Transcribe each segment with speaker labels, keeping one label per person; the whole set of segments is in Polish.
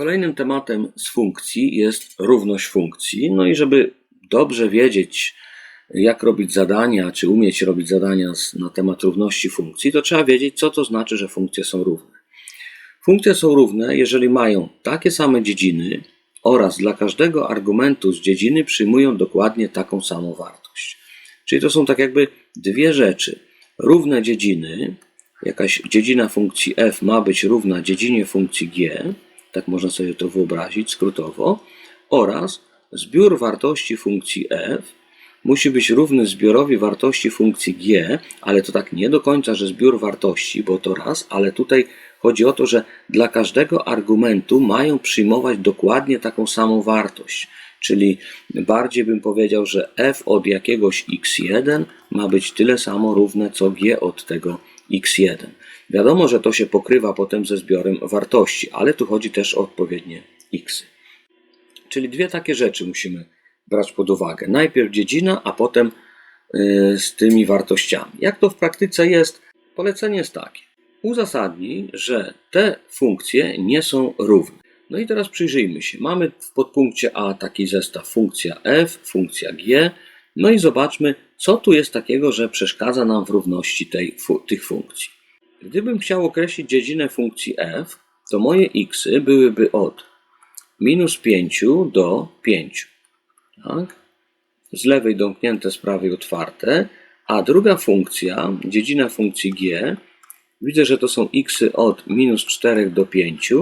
Speaker 1: Kolejnym tematem z funkcji jest równość funkcji. No i żeby dobrze wiedzieć, jak robić zadania, czy umieć robić zadania na temat równości funkcji, to trzeba wiedzieć, co to znaczy, że funkcje są równe. Funkcje są równe, jeżeli mają takie same dziedziny oraz dla każdego argumentu z dziedziny przyjmują dokładnie taką samą wartość. Czyli to są tak jakby dwie rzeczy. Równe dziedziny, jakaś dziedzina funkcji f ma być równa dziedzinie funkcji g, tak można sobie to wyobrazić skrótowo, oraz zbiór wartości funkcji f musi być równy zbiorowi wartości funkcji g, ale to tak nie do końca, że zbiór wartości, bo to raz, ale tutaj chodzi o to, że dla każdego argumentu mają przyjmować dokładnie taką samą wartość. Czyli bardziej bym powiedział, że f od jakiegoś x1 ma być tyle samo równe co g od tego x1. Wiadomo, że to się pokrywa potem ze zbiorem wartości, ale tu chodzi też o odpowiednie xy. Czyli dwie takie rzeczy musimy brać pod uwagę. Najpierw dziedzina, a potem y, z tymi wartościami. Jak to w praktyce jest? Polecenie jest takie. Uzasadnij, że te funkcje nie są równe. No i teraz przyjrzyjmy się. Mamy w podpunkcie A taki zestaw funkcja f, funkcja g. No i zobaczmy, co tu jest takiego, że przeszkadza nam w równości tej, tych funkcji. Gdybym chciał określić dziedzinę funkcji f, to moje xy byłyby od minus 5 do 5. Tak? Z lewej domknięte, z prawej otwarte. A druga funkcja, dziedzina funkcji g, widzę, że to są xy od minus 4 do 5.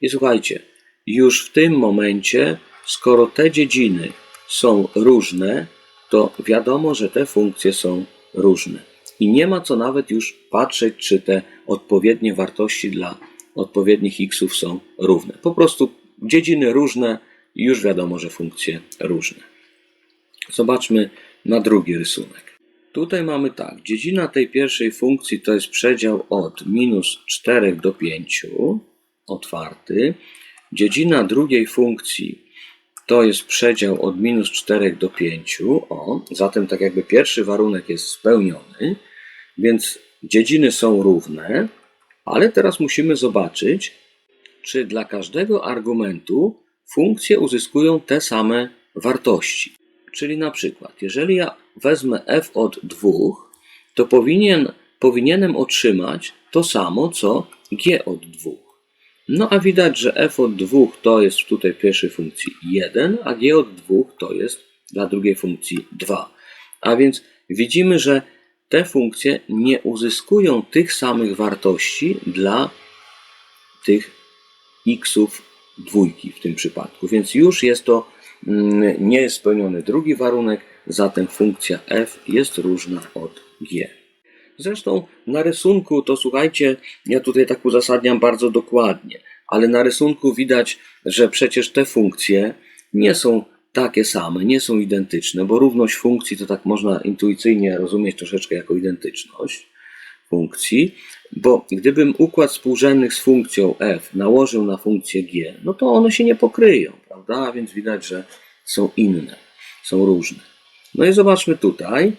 Speaker 1: I słuchajcie, już w tym momencie, skoro te dziedziny są różne, to wiadomo, że te funkcje są różne. I nie ma co nawet już patrzeć, czy te odpowiednie wartości dla odpowiednich xów są równe. Po prostu dziedziny różne już wiadomo, że funkcje różne. Zobaczmy na drugi rysunek. Tutaj mamy tak, dziedzina tej pierwszej funkcji to jest przedział od minus 4 do 5, otwarty. Dziedzina drugiej funkcji to jest przedział od minus 4 do 5. O, zatem tak jakby pierwszy warunek jest spełniony, więc dziedziny są równe, ale teraz musimy zobaczyć, czy dla każdego argumentu funkcje uzyskują te same wartości. Czyli na przykład, jeżeli ja wezmę f od 2, to powinien, powinienem otrzymać to samo co g od 2. No a widać, że f od 2 to jest tutaj pierwszej funkcji 1, a g od 2 to jest dla drugiej funkcji 2. A więc widzimy, że te funkcje nie uzyskują tych samych wartości dla tych xów dwójki w tym przypadku. Więc już jest to mm, nie jest spełniony drugi warunek, zatem funkcja f jest różna od g. Zresztą na rysunku to słuchajcie, ja tutaj tak uzasadniam bardzo dokładnie, ale na rysunku widać, że przecież te funkcje nie są takie same, nie są identyczne, bo równość funkcji to tak można intuicyjnie rozumieć troszeczkę jako identyczność funkcji, bo gdybym układ współrzędnych z funkcją f nałożył na funkcję g, no to one się nie pokryją, prawda? Więc widać, że są inne, są różne. No i zobaczmy tutaj.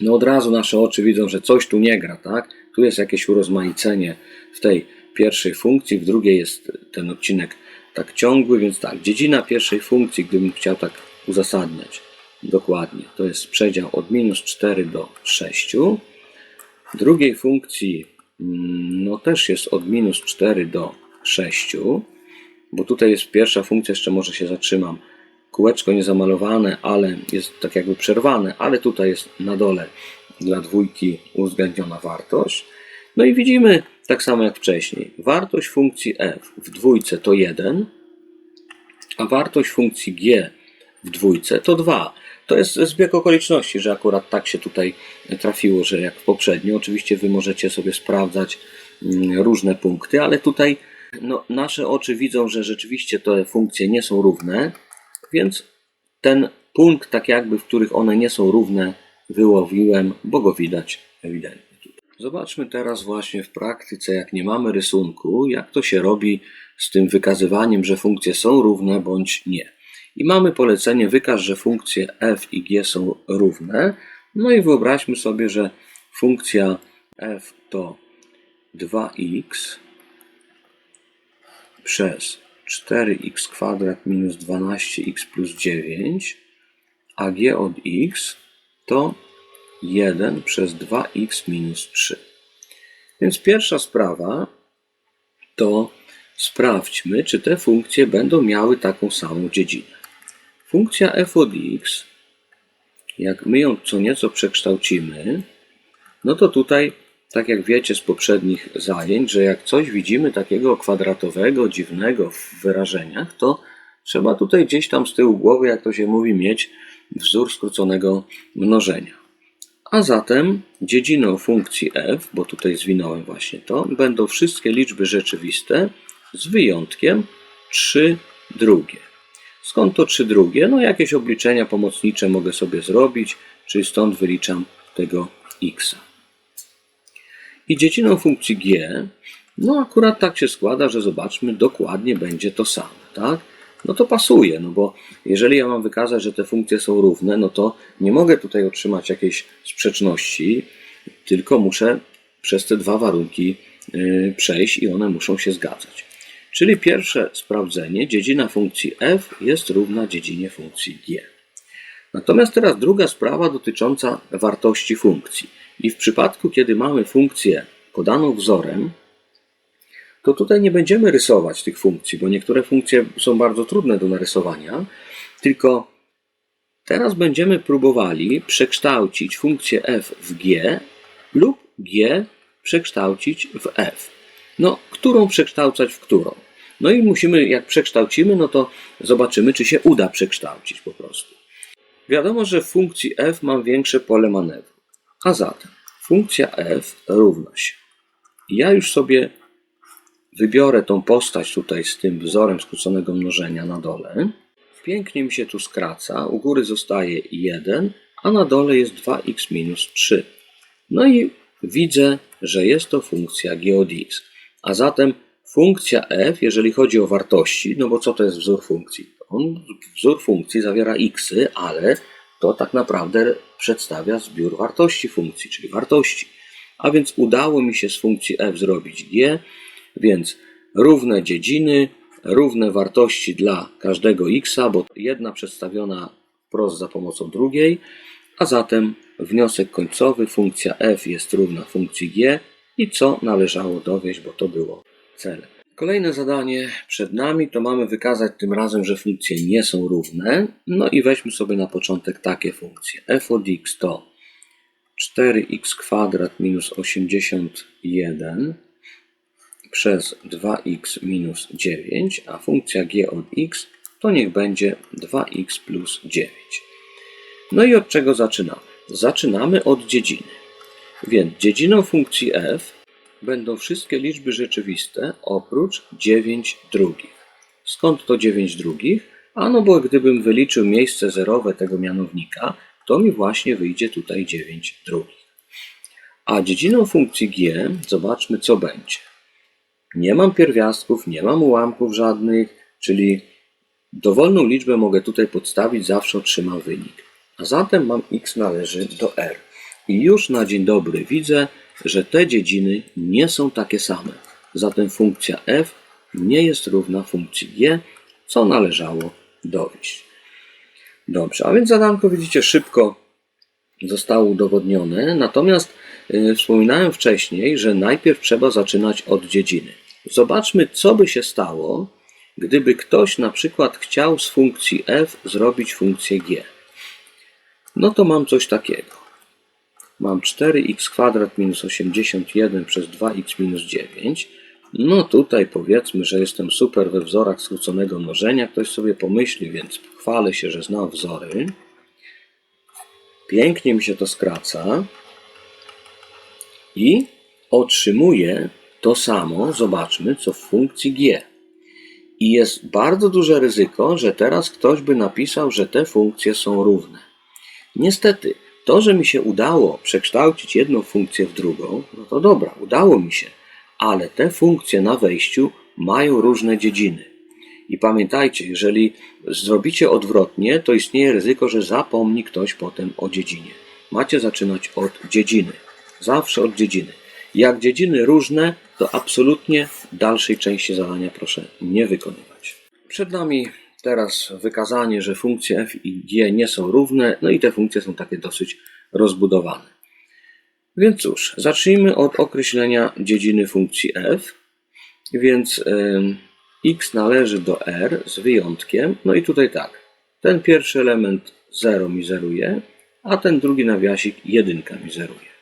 Speaker 1: No od razu nasze oczy widzą, że coś tu nie gra, tak? Tu jest jakieś urozmaicenie w tej pierwszej funkcji, w drugiej jest ten odcinek tak ciągły, więc tak, dziedzina pierwszej funkcji, gdybym chciał tak uzasadniać dokładnie, to jest przedział od minus 4 do 6. Drugiej funkcji mm, no też jest od minus 4 do 6, bo tutaj jest pierwsza funkcja, jeszcze może się zatrzymam, kółeczko niezamalowane, ale jest tak jakby przerwane, ale tutaj jest na dole dla dwójki uwzględniona wartość. No i widzimy tak samo jak wcześniej, wartość funkcji f w dwójce to 1, a wartość funkcji g w dwójce to 2. To jest zbieg okoliczności, że akurat tak się tutaj trafiło, że jak poprzednio. Oczywiście Wy możecie sobie sprawdzać mm, różne punkty, ale tutaj no, nasze oczy widzą, że rzeczywiście te funkcje nie są równe, więc ten punkt, tak jakby, w których one nie są równe, wyłowiłem, bo go widać ewidentnie. Zobaczmy teraz właśnie w praktyce, jak nie mamy rysunku, jak to się robi z tym wykazywaniem, że funkcje są równe bądź nie. I mamy polecenie wykaż, że funkcje f i g są równe. No i wyobraźmy sobie, że funkcja f to 2x przez 4x kwadrat minus 12x plus 9, a g od x to 1 przez 2x minus 3. Więc pierwsza sprawa to sprawdźmy, czy te funkcje będą miały taką samą dziedzinę. Funkcja f od x, jak my ją co nieco przekształcimy, no to tutaj, tak jak wiecie z poprzednich zajęć, że jak coś widzimy takiego kwadratowego, dziwnego w wyrażeniach, to trzeba tutaj gdzieś tam z tyłu głowy, jak to się mówi, mieć wzór skróconego mnożenia. A zatem dziedziną funkcji f, bo tutaj zwinąłem właśnie to, będą wszystkie liczby rzeczywiste z wyjątkiem 3 drugie. Skąd to 3 drugie? No jakieś obliczenia pomocnicze mogę sobie zrobić, czyli stąd wyliczam tego x. I dziedziną funkcji g, no akurat tak się składa, że zobaczmy, dokładnie będzie to samo, tak? No to pasuje, no bo jeżeli ja mam wykazać, że te funkcje są równe, no to nie mogę tutaj otrzymać jakiejś sprzeczności, tylko muszę przez te dwa warunki yy, przejść i one muszą się zgadzać. Czyli pierwsze sprawdzenie, dziedzina funkcji f jest równa dziedzinie funkcji g. Natomiast teraz druga sprawa dotycząca wartości funkcji. I w przypadku, kiedy mamy funkcję podaną wzorem, to tutaj nie będziemy rysować tych funkcji, bo niektóre funkcje są bardzo trudne do narysowania, tylko teraz będziemy próbowali przekształcić funkcję f w g lub g przekształcić w f. No, którą przekształcać w którą? No i musimy, jak przekształcimy, no to zobaczymy, czy się uda przekształcić po prostu. Wiadomo, że w funkcji f mam większe pole manewru. A zatem funkcja f równa się. Ja już sobie wybiorę tą postać tutaj z tym wzorem skróconego mnożenia na dole. Pięknie mi się tu skraca. U góry zostaje 1, a na dole jest 2x minus 3. No i widzę, że jest to funkcja g od x. A zatem funkcja f, jeżeli chodzi o wartości, no bo co to jest wzór funkcji? On, wzór funkcji zawiera xy, ale to tak naprawdę przedstawia zbiór wartości funkcji, czyli wartości. A więc udało mi się z funkcji f zrobić g, więc równe dziedziny, równe wartości dla każdego x, bo jedna przedstawiona wprost za pomocą drugiej, a zatem wniosek końcowy funkcja f jest równa funkcji g i co należało dowieść, bo to było celem. Kolejne zadanie przed nami to mamy wykazać tym razem, że funkcje nie są równe. No i weźmy sobie na początek takie funkcje. f od x to 4x kwadrat minus 81 przez 2x minus 9, a funkcja g od x to niech będzie 2x plus 9. No i od czego zaczynamy? Zaczynamy od dziedziny. Więc dziedziną funkcji f będą wszystkie liczby rzeczywiste oprócz 9 drugich. Skąd to 9 drugich? A no bo gdybym wyliczył miejsce zerowe tego mianownika, to mi właśnie wyjdzie tutaj 9 drugich. A dziedziną funkcji g, zobaczmy co będzie. Nie mam pierwiastków, nie mam ułamków żadnych, czyli dowolną liczbę mogę tutaj podstawić, zawsze otrzymam wynik. A zatem mam x należy do r. I już na dzień dobry widzę, że te dziedziny nie są takie same. Zatem funkcja f nie jest równa funkcji g, co należało dowieść. Dobrze, a więc zadanko widzicie szybko zostało udowodnione, natomiast yy, wspominałem wcześniej, że najpierw trzeba zaczynać od dziedziny. Zobaczmy, co by się stało, gdyby ktoś na przykład chciał z funkcji f zrobić funkcję g. No to mam coś takiego. Mam 4x kwadrat minus 81 przez 2x minus 9. No tutaj powiedzmy, że jestem super we wzorach skróconego mnożenia. Ktoś sobie pomyśli, więc chwalę się, że znam wzory. Pięknie mi się to skraca. I otrzymuję to samo, zobaczmy, co w funkcji g. I jest bardzo duże ryzyko, że teraz ktoś by napisał, że te funkcje są równe. Niestety, to, że mi się udało przekształcić jedną funkcję w drugą, no to dobra, udało mi się, ale te funkcje na wejściu mają różne dziedziny. I pamiętajcie, jeżeli zrobicie odwrotnie, to istnieje ryzyko, że zapomni ktoś potem o dziedzinie. Macie zaczynać od dziedziny. Zawsze od dziedziny. Jak dziedziny różne, to absolutnie dalszej części zadania proszę nie wykonywać. Przed nami teraz wykazanie, że funkcje f i g nie są równe, no i te funkcje są takie dosyć rozbudowane. Więc cóż, zacznijmy od określenia dziedziny funkcji f. Więc x należy do r z wyjątkiem, no i tutaj tak, ten pierwszy element 0 mi zeruje, a ten drugi nawiasik 1 mi zeruje.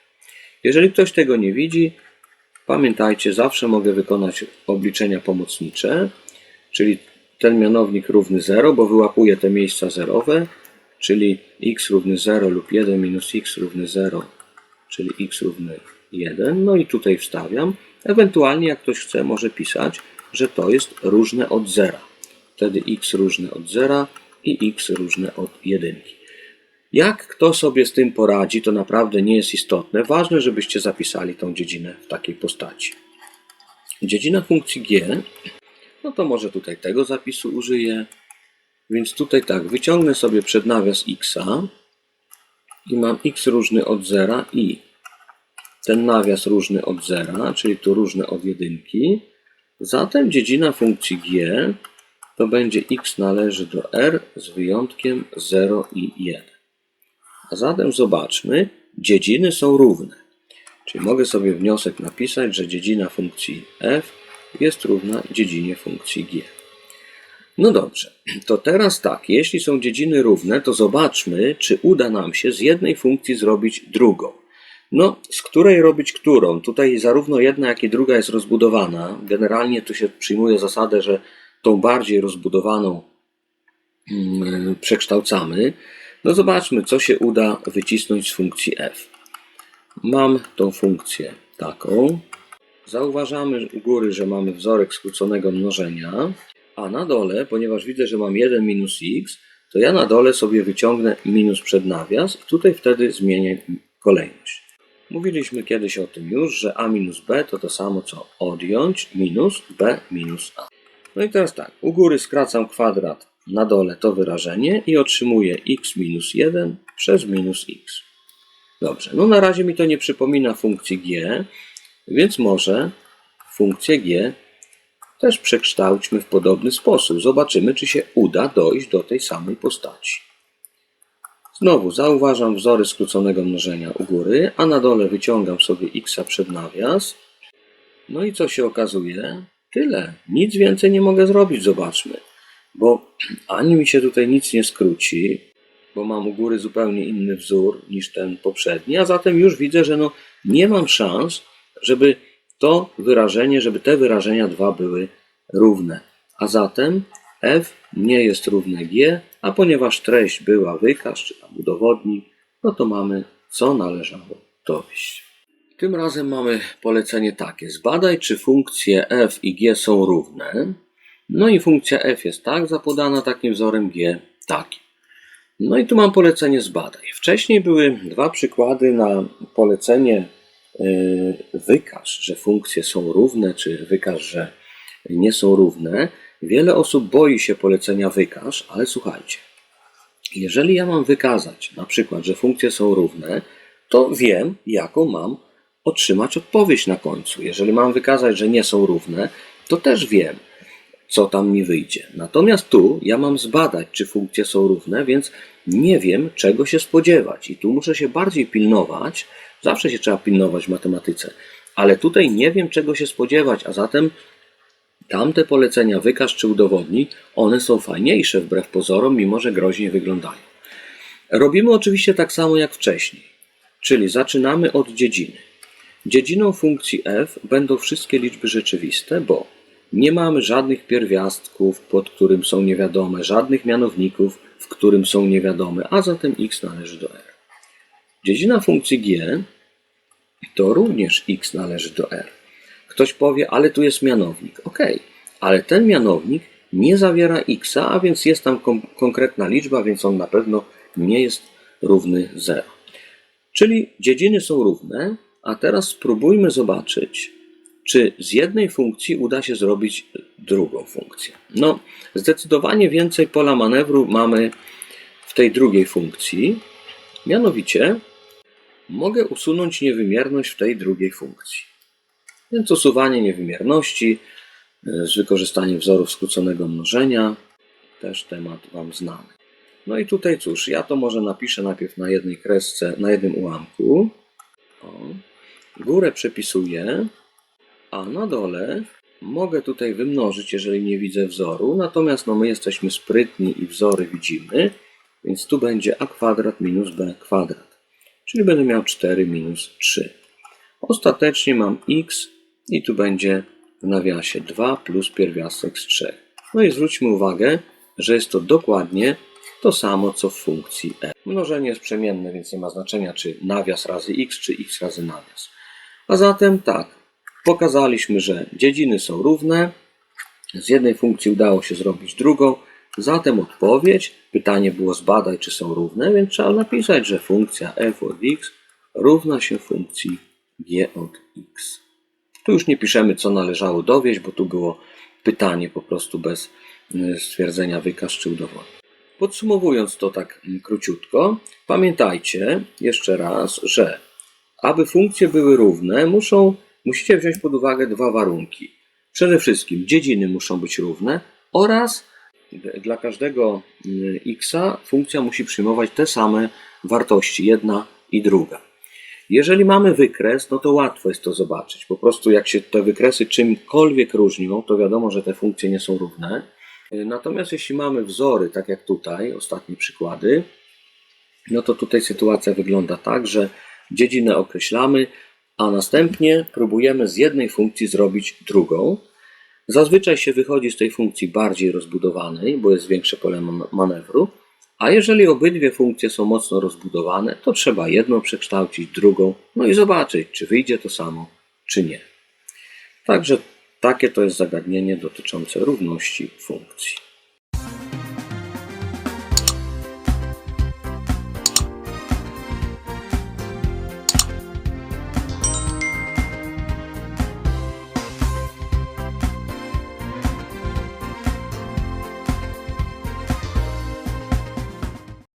Speaker 1: Jeżeli ktoś tego nie widzi, pamiętajcie, zawsze mogę wykonać obliczenia pomocnicze, czyli ten mianownik równy 0, bo wyłapuje te miejsca zerowe, czyli x równy 0 lub 1 minus x równy 0, czyli x równy 1. No i tutaj wstawiam. Ewentualnie, jak ktoś chce, może pisać, że to jest różne od 0. Wtedy x różne od 0 i x różne od 1. Jak kto sobie z tym poradzi, to naprawdę nie jest istotne. Ważne, żebyście zapisali tą dziedzinę w takiej postaci. Dziedzina funkcji g, no to może tutaj tego zapisu użyję. Więc tutaj tak, wyciągnę sobie przed nawias x i mam x różny od 0 i ten nawias różny od 0, czyli tu różne od jedynki. Zatem dziedzina funkcji g to będzie x należy do r z wyjątkiem 0 i 1. A zatem zobaczmy, dziedziny są równe. Czyli mogę sobie wniosek napisać, że dziedzina funkcji f jest równa dziedzinie funkcji g. No dobrze, to teraz tak, jeśli są dziedziny równe, to zobaczmy, czy uda nam się z jednej funkcji zrobić drugą. No, z której robić którą? Tutaj zarówno jedna, jak i druga jest rozbudowana. Generalnie tu się przyjmuje zasadę, że tą bardziej rozbudowaną mm, przekształcamy. No zobaczmy, co się uda wycisnąć z funkcji f. Mam tą funkcję taką. Zauważamy u góry, że mamy wzorek skróconego mnożenia, a na dole, ponieważ widzę, że mam 1 minus x, to ja na dole sobie wyciągnę minus przed nawias i tutaj wtedy zmienię kolejność. Mówiliśmy kiedyś o tym już, że a minus b to to samo co odjąć minus b minus a. No i teraz tak, u góry skracam kwadrat na dole to wyrażenie i otrzymuję x minus 1 przez minus x. Dobrze, no na razie mi to nie przypomina funkcji g, więc może funkcję g też przekształćmy w podobny sposób. Zobaczymy, czy się uda dojść do tej samej postaci. Znowu zauważam wzory skróconego mnożenia u góry, a na dole wyciągam sobie x przed nawias. No i co się okazuje? Tyle. Nic więcej nie mogę zrobić, zobaczmy. Bo ani mi się tutaj nic nie skróci, bo mam u góry zupełnie inny wzór niż ten poprzedni, a zatem już widzę, że no nie mam szans, żeby to wyrażenie, żeby te wyrażenia dwa były równe. A zatem f nie jest równe g, a ponieważ treść była wykaz, czy tam udowodnik, no to mamy co należało dowieść. Tym razem mamy polecenie takie. Zbadaj, czy funkcje f i g są równe. No i funkcja f jest tak zapodana takim wzorem g takim. No i tu mam polecenie zbadaj. Wcześniej były dwa przykłady na polecenie wykaż, że funkcje są równe, czy wykaż, że nie są równe. Wiele osób boi się polecenia wykaż, ale słuchajcie. Jeżeli ja mam wykazać na przykład, że funkcje są równe, to wiem, jaką mam otrzymać odpowiedź na końcu. Jeżeli mam wykazać, że nie są równe, to też wiem, co tam mi wyjdzie. Natomiast tu ja mam zbadać, czy funkcje są równe, więc nie wiem, czego się spodziewać. I tu muszę się bardziej pilnować. Zawsze się trzeba pilnować w matematyce. Ale tutaj nie wiem, czego się spodziewać, a zatem tamte polecenia, wykaż czy udowodnij, one są fajniejsze wbrew pozorom, mimo że groźnie wyglądają. Robimy oczywiście tak samo jak wcześniej, czyli zaczynamy od dziedziny. Dziedziną funkcji f będą wszystkie liczby rzeczywiste, bo nie mamy żadnych pierwiastków, pod którym są niewiadome, żadnych mianowników, w którym są niewiadome, a zatem x należy do r. Dziedzina funkcji g to również x należy do r. Ktoś powie, ale tu jest mianownik. Ok, ale ten mianownik nie zawiera x, a więc jest tam konkretna liczba, więc on na pewno nie jest równy 0. Czyli dziedziny są równe, a teraz spróbujmy zobaczyć, czy z jednej funkcji uda się zrobić drugą funkcję. No, zdecydowanie więcej pola manewru mamy w tej drugiej funkcji. Mianowicie, mogę usunąć niewymierność w tej drugiej funkcji. Więc usuwanie niewymierności e, z wykorzystaniem wzorów skróconego mnożenia. Też temat Wam znany. No i tutaj cóż, ja to może napiszę najpierw na jednej kresce, na jednym ułamku. O. Górę przepisuję, a na dole mogę tutaj wymnożyć, jeżeli nie widzę wzoru. Natomiast no, my jesteśmy sprytni i wzory widzimy, więc tu będzie a kwadrat minus b kwadrat. Czyli będę miał 4 minus 3. Ostatecznie mam x i tu będzie w nawiasie 2 plus pierwiastek z 3. No i zwróćmy uwagę, że jest to dokładnie to samo co w funkcji f. Mnożenie jest przemienne, więc nie ma znaczenia czy nawias razy x, czy x razy nawias. A zatem tak, pokazaliśmy, że dziedziny są równe. Z jednej funkcji udało się zrobić drugą. Zatem odpowiedź, pytanie było zbadaj, czy są równe, więc trzeba napisać, że funkcja f od x równa się funkcji g od x. Tu już nie piszemy, co należało dowieść, bo tu było pytanie po prostu bez y, stwierdzenia wykaż czy udowodnij. Podsumowując to tak mm, króciutko, pamiętajcie jeszcze raz, że aby funkcje były równe, muszą, musicie wziąć pod uwagę dwa warunki. Przede wszystkim dziedziny muszą być równe oraz dla każdego y, x funkcja musi przyjmować te same wartości, jedna i druga. Jeżeli mamy wykres, no to łatwo jest to zobaczyć. Po prostu jak się te wykresy czymkolwiek różnią, to wiadomo, że te funkcje nie są równe. Natomiast jeśli mamy wzory, tak jak tutaj, ostatnie przykłady, no to tutaj sytuacja wygląda tak, że dziedzinę określamy, a następnie próbujemy z jednej funkcji zrobić drugą. Zazwyczaj się wychodzi z tej funkcji bardziej rozbudowanej, bo jest większe pole man- manewru, a jeżeli obydwie funkcje są mocno rozbudowane, to trzeba jedną przekształcić, drugą, no i zobaczyć, czy wyjdzie to samo, czy nie. Także takie to jest zagadnienie dotyczące równości funkcji.